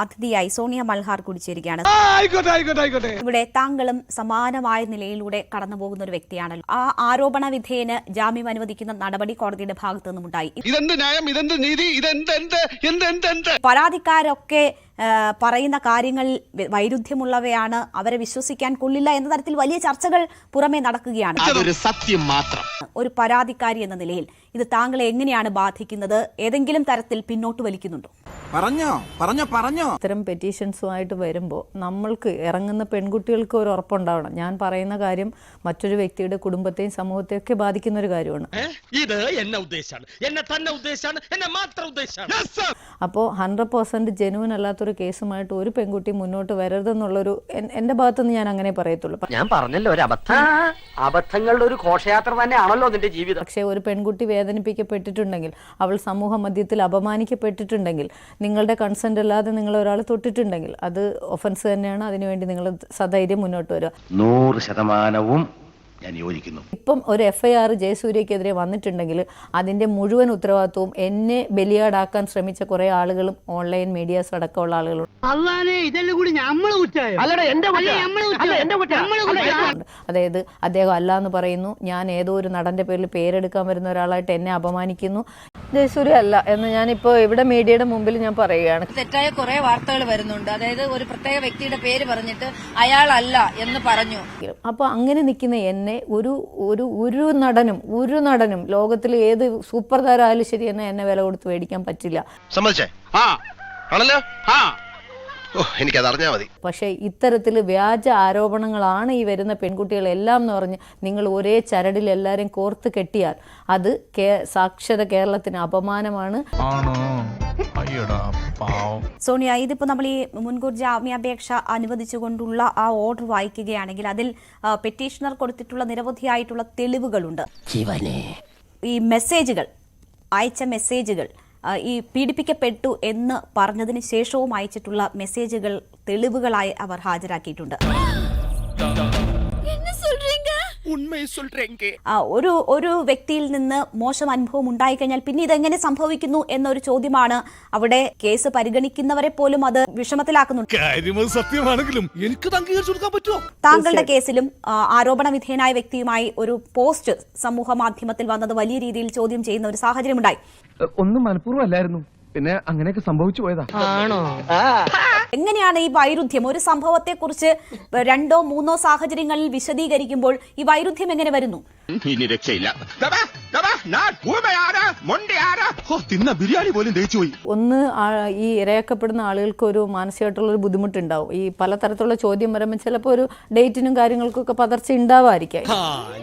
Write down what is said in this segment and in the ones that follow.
അതിഥിയായി സോണിയ മൽഹാർ കൂടി ചേരുകയാണ് ആയിക്കോട്ടെ ആയിക്കോട്ടെ ആയിക്കോട്ടെ. ഇവിടെ താങ്കളും സമാനമായ നിലയിലൂടെ കടന്നുപോകുന്ന ഒരു വ്യക്തിയാണല്ലോ. ആ ആരോപണ വിധേയന് ജാമ്യം അനുവദിക്കുന്ന നടപടി കോടതിയുടെ ഭാഗത്തു എന്ത് പരാതിക്കാരൊക്കെ പറയുന്ന കാര്യങ്ങളിൽ വൈരുദ്ധ്യമുള്ളവയാണ്. അവരെ വിശ്വസിക്കാൻ കൊള്ളില്ല എന്ന തരത്തിൽ വലിയ ചർച്ചകൾ പുറമേ നടക്കുകയാണ്. സത്യം മാത്രം. ഒരു പരാതിക്കാരി എന്ന നിലയിൽ ഇത് താങ്കളെ എങ്ങനെയാണ് ബാധിക്കുന്നത്? ഏതെങ്കിലും തരത്തിൽ പിന്നോട്ട് വലിക്കുന്നുണ്ടോ? പറഞ്ഞോ പറഞ്ഞോ പറഞ്ഞോ. ഇത്തരം പെറ്റീഷൻസുമായിട്ട് വരുമ്പോൾ നമ്മൾക്ക് ഇറങ്ങുന്ന പെൺകുട്ടികൾക്ക് ഒരു ഉറപ്പുണ്ടാവണം. ഞാൻ പറയുന്ന കാര്യം മറ്റൊരു വ്യക്തിയുടെ കുടുംബത്തെയും സമൂഹത്തെയും ഒക്കെ ബാധിക്കുന്ന ഒരു കാര്യമാണ്. ഇത് എന്നെ ഉദ്ദേശാണ്. എന്നെ തന്നെ ഉദ്ദേശാണ്. എന്നെ മാത്രം ഉദ്ദേശാണ്. അപ്പോൾ ഹൺഡ്രഡ് പെർസെന്റ് ജെനുവൻ അല്ലാത്തൊരു കേസുമായിട്ട് ഒരു പെൺകുട്ടി മുന്നോട്ട് വരരുതെന്നുള്ളൊരു എൻ- എന്റെ ഭാഗത്തുനിന്ന് ഞാൻ അങ്ങനെ പറയത്തുള്ളൂ. ഞാൻ പറഞ്ഞല്ലോ ഒരു അബദ്ധം. അബദ്ധങ്ങളുടെ ഒരു ഘോഷയാത്ര തന്നെയാണല്ലോ നിന്റെ ജീവിതം. പക്ഷേ ഒരു പെൺകുട്ടി വേദനിപ്പിക്കപ്പെട്ടിട്ടുണ്ടെങ്കിൽ അവൾ സമൂഹ മധ്യത്തിൽ അപമാനിക്കപ്പെട്ടിട്ടുണ്ടെങ്കിൽ നിങ്ങളുടെ കൺസെന്റ് അല്ലാതെ നിങ്ങൾ ഒരാൾ തൊട്ടിട്ടുണ്ടെങ്കിൽ അത് ഒഫൻസ് തന്നെയാണ്. അതിനുവേണ്ടി നിങ്ങൾ സധൈര്യം മുന്നോട്ട് വരിക. നൂറ് ശതമാനവും ഞാൻ യോജിക്കുന്നു. ഇപ്പം ഒരു എഫ്ഐആർ ഐ ആർ ജയസൂര്യക്കെതിരെ വന്നിട്ടുണ്ടെങ്കിൽ അതിന്റെ മുഴുവൻ ഉത്തരവാദിത്വവും എന്നെ ബലിയാടാക്കാൻ ശ്രമിച്ച കുറെ ആളുകളും ഓൺലൈൻ മീഡിയാസ് അടക്കമുള്ള ആളുകളും. അതായത് അദ്ദേഹം അല്ല എന്ന് പറയുന്നു ഞാൻ ഏതോ ഒരു നടന്റെ പേരിൽ പേരെടുക്കാൻ വരുന്ന ഒരാളായിട്ട് എന്നെ അപമാനിക്കുന്നു. ജയസൂര്യ അല്ല എന്ന് ഞാനിപ്പോൾ ഇവിടെ മീഡിയയുടെ മുമ്പിൽ ഞാൻ പറയുകയാണ്. തെറ്റായ കുറെ വാർത്തകൾ വരുന്നുണ്ട്. അതായത് ഒരു പ്രത്യേക വ്യക്തിയുടെ പേര് പറഞ്ഞിട്ട് അയാളല്ല എന്ന് പറഞ്ഞു. അപ്പോൾ അങ്ങനെ നിൽക്കുന്ന എന്നെ ഒരു ഒരു ഒരു നടനും ഒരു നടനും ലോകത്തിൽ ഏത് സൂപ്പർ താരം ആയാലും ശരി എന്നെ എന്നെ വില കൊടുത്ത് മേടിക്കാൻ പറ്റില്ല. സമ്മതിച്ചേ? ആ. ആണല്ലോ? ആ. എനിക്കത് അറിഞ്ഞാ മതി. പക്ഷേ ഇത്തരത്തിൽ വ്യാജ ആരോപണങ്ങളാണ് ഈ വരുന്ന പെൺകുട്ടികളെല്ലാം എന്ന് പറഞ്ഞ് നിങ്ങൾ ഒരേ ചരടിൽ എല്ലാവരെയും കോർത്ത് കെട്ടിയാൽ അത് കേ സാക്ഷര കേരളത്തിന് അപമാനമാണ്. ആണോ? അയ്യടാ സോണിയ ഇതിപ്പോ നമ്മൾ ഈ മുൻകൂർ ജാമ്യാപേക്ഷ അനുവദിച്ചുകൊണ്ടുള്ള ആ ഓർഡർ വായിക്കുകയാണെങ്കിൽ അതിൽ പെറ്റീഷണർ കൊടുത്തിട്ടുള്ള നിരവധിയായിട്ടുള്ള തെളിവുകളുണ്ട്. ഈ മെസ്സേജുകൾ അയച്ച മെസ്സേജുകൾ ഈ പീഡിപ്പിക്കപ്പെട്ടു എന്ന് പറഞ്ഞതിന് ശേഷവും അയച്ചിട്ടുള്ള മെസ്സേജുകൾ തെളിവുകളായി അവർ ഹാജരാക്കിയിട്ടുണ്ട്. ആ, ഒരു ഒരു വ്യക്തിയിൽ നിന്ന് മോശം അനുഭവം ഉണ്ടായി കഴിഞ്ഞാൽ പിന്നെ ഇതെങ്ങനെ സംഭവിക്കുന്നു എന്നൊരു ചോദ്യമാണ് അവിടെ കേസ് പരിഗണിക്കുന്നവരെ പോലും അത് വിഷമത്തിലാക്കുന്നുണ്ട്. സത്യമാണെങ്കിലും എനിക്ക് അംഗീകരിച്ചു കൊടുക്കാൻ പറ്റുമോ? താങ്കളുടെ കേസിലും ആരോപണ വിധേയനായ വ്യക്തിയുമായി ഒരു പോസ്റ്റ് സമൂഹ മാധ്യമത്തിൽ വന്നത് വലിയ രീതിയിൽ ചോദ്യം ചെയ്യുന്ന ഒരു സാഹചര്യമുണ്ടായി. ഒന്നും മനഃപൂർവം അല്ലായിരുന്നു പിന്നെ അങ്ങനെയൊക്കെ സംഭവിച്ചു പോയതാ. എങ്ങനെയാണ് ഈ വൈരുദ്ധ്യം? ഒരു സംഭവത്തെ കുറിച്ച് രണ്ടോ മൂന്നോ സാഹചര്യങ്ങളിൽ വിശദീകരിക്കുമ്പോൾ ഈ വൈരുദ്ധ്യം എങ്ങനെ വരുന്നു? ഇനി രക്ഷയില്ല. തിന്ന ബിരിയാണി പോലും ദഹിച്ചു പോയി. ഒന്ന് ഈ ഇരയാക്കപ്പെടുന്ന ആളുകൾക്ക് ഒരു മാനസികമായിട്ടുള്ള ഒരു ബുദ്ധിമുട്ടുണ്ടാവും. ഈ പലതരത്തിലുള്ള ചോദ്യം വരുമ്പോൾ ചിലപ്പോൾ ഒരു ഡേറ്റിനും കാര്യങ്ങൾക്കൊക്കെ പതർച്ച ഉണ്ടാവാതിരിക്കാം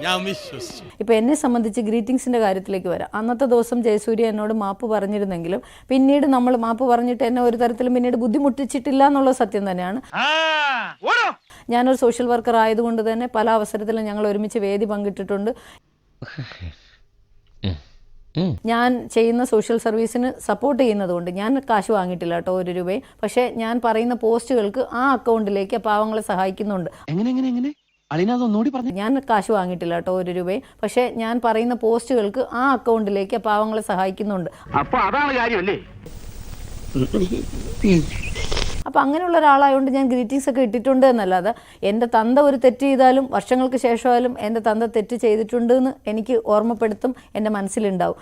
ഞാൻ വിശ്വസിച്ചു. ഇപ്പൊ എന്നെ സംബന്ധിച്ച് ഗ്രീറ്റിംഗ്സിന്റെ കാര്യത്തിലേക്ക് വരാം. അന്നത്തെ ദിവസം ജയസൂര്യ എന്നോട് മാപ്പ് പറഞ്ഞിരുന്നെങ്കിലും പിന്നീട് നമ്മൾ മാപ്പ് പറഞ്ഞിട്ട് എന്നെ ഒരു തരത്തിലും പിന്നീട് ബുദ്ധിമുട്ടിച്ചിട്ടില്ല എന്നുള്ള സത്യം തന്നെയാണ്. ഞാനൊരു സോഷ്യൽ വർക്കർ ആയതുകൊണ്ട് തന്നെ പല അവസരത്തിലും ഞങ്ങൾ ഒരുമിച്ച് വേദി പങ്കിട്ടിട്ടുണ്ട്. ഞാൻ ചെയ്യുന്ന സോഷ്യൽ സർവീസിന് സപ്പോർട്ട് ചെയ്യുന്നതുകൊണ്ട് ഞാൻ കാശ് വാങ്ങിയിട്ടില്ല കേട്ടോ ഒരു രൂപയും. പക്ഷേ ഞാൻ പറയുന്ന പോസ്റ്റുകൾക്ക് ആ അക്കൗണ്ടിലേക്ക് പാവങ്ങളെ സഹായിക്കുന്നുണ്ട്. എങ്ങനെ എങ്ങനെ എങ്ങനെ? ഞാൻ കാശ് വാങ്ങിയിട്ടില്ല കേട്ടോ ഒരു രൂപയും. പക്ഷേ ഞാൻ പറയുന്ന പോസ്റ്റുകൾക്ക് ആ അക്കൗണ്ടിലേക്ക് പാവങ്ങളെ സഹായിക്കുന്നുണ്ട്. അപ്പൊ അതാണ് കാര്യമല്ലേ? അപ്പം അങ്ങനെയുള്ള ഒരാളായതുകൊണ്ട് ഞാൻ ഗ്രീറ്റിംഗ്സ് ഒക്കെ ഇട്ടിട്ടുണ്ട് എന്നല്ലാതെ എന്റെ തന്ത ഒരു തെറ്റ് ചെയ്താലും വർഷങ്ങൾക്ക് ശേഷമായാലും എന്റെ തന്ത തെറ്റ് ചെയ്തിട്ടുണ്ട് എന്ന് എനിക്ക് ഓർമ്മപ്പെടുത്തും എന്റെ മനസ്സിലുണ്ടാവും.